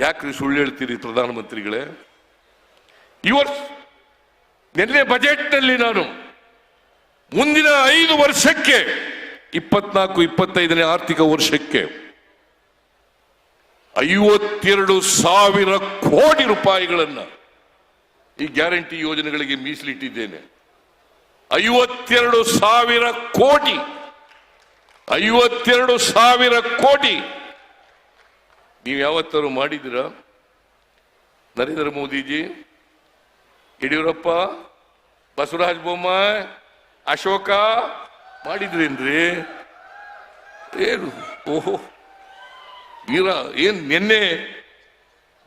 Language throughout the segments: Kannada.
ಯಾಕ್ರಿ ಸುಳ್ಳು ಹೇಳ್ತೀರಿ ಪ್ರಧಾನಮಂತ್ರಿಗಳೇ? ಈ ವರ್ಷ ನಿನ್ನೆ ಬಜೆಟ್ನಲ್ಲಿ ನಾನು ಮುಂದಿನ ಐದು ವರ್ಷಕ್ಕೆ, ಇಪ್ಪತ್ನಾಲ್ಕು, ಇಪ್ಪತ್ತೈದನೇ ಆರ್ಥಿಕ ವರ್ಷಕ್ಕೆ ಐವತ್ತೆರಡು ಸಾವಿರ ಕೋಟಿ ರೂಪಾಯಿಗಳನ್ನು ಈ ಗ್ಯಾರಂಟಿ ಯೋಜನೆಗಳಿಗೆ ಮೀಸಲಿಟ್ಟಿದ್ದೇನೆ. ಐವತ್ತೆರಡು ಸಾವಿರ ಕೋಟಿ, ಐವತ್ತೆರಡು ಸಾವಿರ ಕೋಟಿ ನೀವು ಯಾವತ್ತಾರು ಮಾಡಿದ್ದೀರಾ? ನರೇಂದ್ರ ಮೋದಿಜಿ, ಯಡಿಯೂರಪ್ಪ, ಬಸವರಾಜ ಬೊಮ್ಮಾಯಿ, ಅಶೋಕ ಮಾಡಿದ್ರೇನ್ರಿ ಏನು? ಓಹೋ. ವೀರ ಏನ್ ನಿನ್ನೆ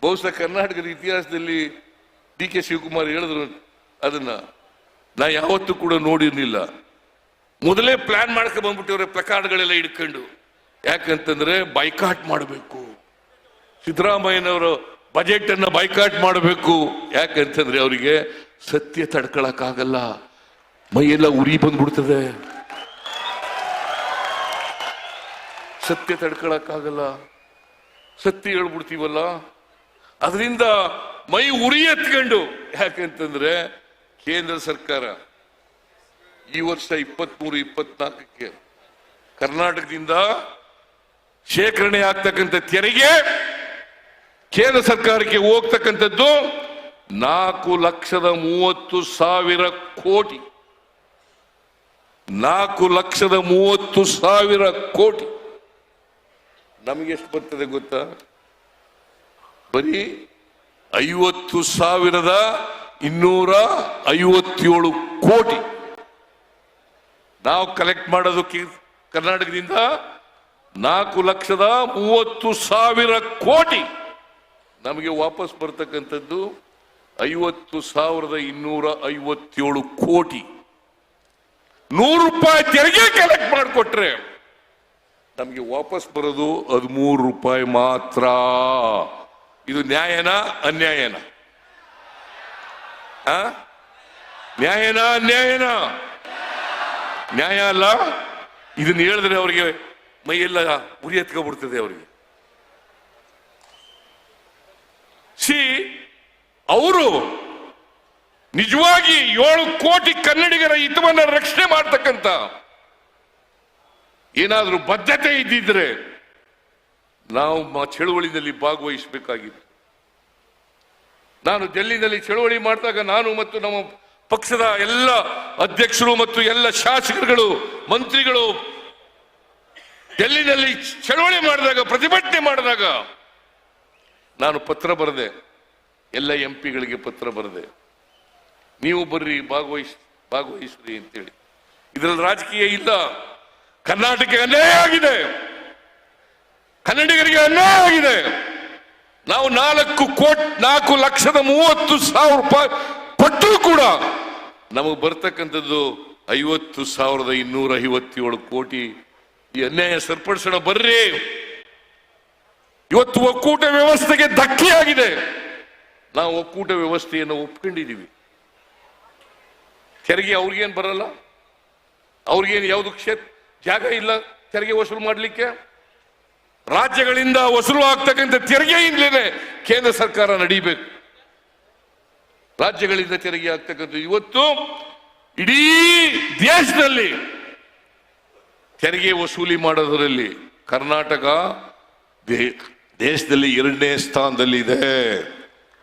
ಬಹುಶಃ ಕರ್ನಾಟಕದ ಇತಿಹಾಸದಲ್ಲಿ ಡಿ ಕೆ ಶಿವಕುಮಾರ್ ಹೇಳಿದ್ರು ಅದನ್ನ. ನಾ ಯಾವತ್ತೂ ಕೂಡ ನೋಡಿರ್ಲಿಲ್ಲ. ಮೊದಲೇ ಪ್ಲಾನ್ ಮಾಡ್ಕೊಂಡು ಬಂದ್ಬಿಟ್ಟಿವ್ರೆ ಪ್ರಕಾರಗಳೆಲ್ಲ ಇಟ್ಕೊಂಡು ಯಾಕಂತಂದ್ರೆ ಬೈಕಾಟ್ ಮಾಡಬೇಕು. ಸಿದ್ದರಾಮಯ್ಯನವರು ಬಜೆಟ್ ಅನ್ನ ಬೈಕಾಟ್ ಮಾಡಬೇಕು ಯಾಕಂತಂದ್ರೆ ಅವರಿಗೆ ಸತ್ಯ ತಡ್ಕೊಳಕ್ಕಾಗಲ್ಲ. ಮೈಯೆಲ್ಲ ಉರಿ ಬಂದ್ಬಿಡ್ತದೆ. ಸತ್ಯ ತಡ್ಕೊಳಕ್ಕಾಗಲ್ಲ. ಸತ್ಯ ಹೇಳ್ಬಿಡ್ತೀವಲ್ಲ. ಅದರಿಂದ ಮೈ ಉರಿ ಎತ್ಕೊಂಡು. ಯಾಕಂತಂದ್ರೆ ಕೇಂದ್ರ ಸರ್ಕಾರ ಈ ವರ್ಷ ಇಪ್ಪತ್ಮೂರು, ಇಪ್ಪತ್ನಾಲ್ಕಕ್ಕೆ ಕರ್ನಾಟಕದಿಂದ ಶೇಖರಣೆ ಆಗ್ತಕ್ಕಂಥ ತೆರಿಗೆ ಕೇಂದ್ರ ಸರ್ಕಾರಕ್ಕೆ ಹೋಗ್ತಕ್ಕಂಥದ್ದು ನಾಲ್ಕು ಲಕ್ಷದ ಮೂವತ್ತು ಸಾವಿರ ಕೋಟಿ. ನಾಲ್ಕು ಲಕ್ಷದ ಮೂವತ್ತು ಸಾವಿರ ಕೋಟಿ. ನಮಗೆಷ್ಟು ಬರ್ತದೆ ಗೊತ್ತಾ? ಬರೀ ಐವತ್ತು ಸಾವಿರದ ಇನ್ನೂರ ಐವತ್ತೇಳು ಕೋಟಿ. ನಾವು ಕಲೆಕ್ಟ್ ಮಾಡೋದಕ್ಕೆ ಕರ್ನಾಟಕದಿಂದ ನಾಲ್ಕು ಲಕ್ಷದ ಮೂವತ್ತು ಸಾವಿರ ಕೋಟಿ. ನಮಗೆ ವಾಪಸ್ ಬರ್ತಕ್ಕಂಥದ್ದು ಐವತ್ತು ಸಾವಿರದ ಇನ್ನೂರ ಐವತ್ತೇಳು ಕೋಟಿ. ನೂರು ರೂಪಾಯಿ ತೆರಿಗೆ ಕಲೆಕ್ಟ್ ಮಾಡಿಕೊಟ್ರೆ ನಮಗೆ ವಾಪಸ್ ಬರೋದು ಹದಿಮೂರು ರೂಪಾಯಿ ಮಾತ್ರ. ಇದು ನ್ಯಾಯನ ಅನ್ಯಾಯನ? ನ್ಯಾಯನ ಅನ್ಯಾಯನ? ನ್ಯಾಯ ಅಲ್ಲ? ಇದನ್ನ ಹೇಳಿದ್ರೆ ಅವರಿಗೆ ಮೈಯೆಲ್ಲ ಉರಿ ಎತ್ಕೊಬಿಡ್ತದೆ ಅವರಿಗೆ. ಸಿ, ಅವರು ನಿಜವಾಗಿ ಏಳು ಕೋಟಿ ಕನ್ನಡಿಗರ ಹಿತವನ್ನ ರಕ್ಷಣೆ ಮಾಡ್ತಕ್ಕಂಥ ಏನಾದರೂ ಬದ್ಧತೆ ಇದ್ದಿದ್ರೆ ನಾವು ಚಳುವಳಿಯಲ್ಲಿ ಭಾಗವಹಿಸಬೇಕಾಗಿದೆ ನಾನು ಡೆಲ್ಲಿನಲ್ಲಿ ಚಳುವಳಿ ಮಾಡಿದಾಗ ನಾನು ಮತ್ತು ನಮ್ಮ ಪಕ್ಷದ ಎಲ್ಲ ಅಧ್ಯಕ್ಷರು ಮತ್ತು ಎಲ್ಲ ಶಾಸಕರುಗಳು, ಮಂತ್ರಿಗಳು ಡೆಲ್ಲಿನಲ್ಲಿ ಚಳುವಳಿ ಮಾಡಿದಾಗ, ಪ್ರತಿಭಟನೆ ಮಾಡಿದಾಗ ನಾನು ಪತ್ರ ಬರೆದೆ. ಎಲ್ಲ ಎಂ ಪಿಗಳಿಗೆ ಪತ್ರ ಬರೆದೆ. ನೀವು ಬರ್ರಿ, ಭಾಗವಹಿಸ್, ಭಾಗವಹಿಸ್ರಿ ಅಂತೇಳಿ. ಇದರಲ್ಲಿ ರಾಜಕೀಯ ಇಲ್ಲ. ಕರ್ನಾಟಕ ಅನ್ಯಾಯ ಆಗಿದೆ. ಕನ್ನಡಿಗರಿಗೆ ಅನ್ಯಾಯ ಆಗಿದೆ. ನಾವು ನಾಲ್ಕು ಕೋಟಿ, ನಾಲ್ಕು ಲಕ್ಷದ ಮೂವತ್ತು ಸಾವಿರ ರೂಪಾಯಿ ಪಟ್ಟು ಕೂಡ ನಮಗೆ ಬರ್ತಕ್ಕಂಥದ್ದು ಐವತ್ತು ಸಾವಿರದ ಇನ್ನೂರ ಐವತ್ತೇಳು ಕೋಟಿ. ಈ ಅನ್ಯಾಯ ಸರಿಪಡಿಸೋಣ, ಬರ್ರಿ. ಇವತ್ತು ಒಕ್ಕೂಟ ವ್ಯವಸ್ಥೆಗೆ ಧಕ್ಕೆಯಾಗಿದೆ. ನಾವು ಒಕ್ಕೂಟ ವ್ಯವಸ್ಥೆಯನ್ನು ಒಪ್ಕೊಂಡಿದ್ದೀವಿ. ತೆರಿಗೆ ಅವ್ರಿಗೇನು ಬರಲ್ಲ? ಅವ್ರಿಗೇನು ಯಾವುದು ಕ್ಷೇತ್ರ ಜಾಗ ಇಲ್ಲ ತೆರಿಗೆ ವಸೂಲು ಮಾಡಲಿಕ್ಕೆ? ರಾಜ್ಯಗಳಿಂದ ವಸೂಲು ಆಗ್ತಕ್ಕಂಥ ತೆರಿಗೆಯಿಂದಲೇ ಕೇಂದ್ರ ಸರ್ಕಾರ ನಡೀಬೇಕು. ರಾಜ್ಯಗಳಿಂದ ತೆರಿಗೆ ಆಗ್ತಕ್ಕಂಥ ಇವತ್ತು ಇಡೀ ದೇಶದಲ್ಲಿ ತೆರಿಗೆ ವಸೂಲಿ ಮಾಡೋದರಲ್ಲಿ ಕರ್ನಾಟಕ ದೇಶದಲ್ಲಿ ಎರಡನೇ ಸ್ಥಾನದಲ್ಲಿದೆ.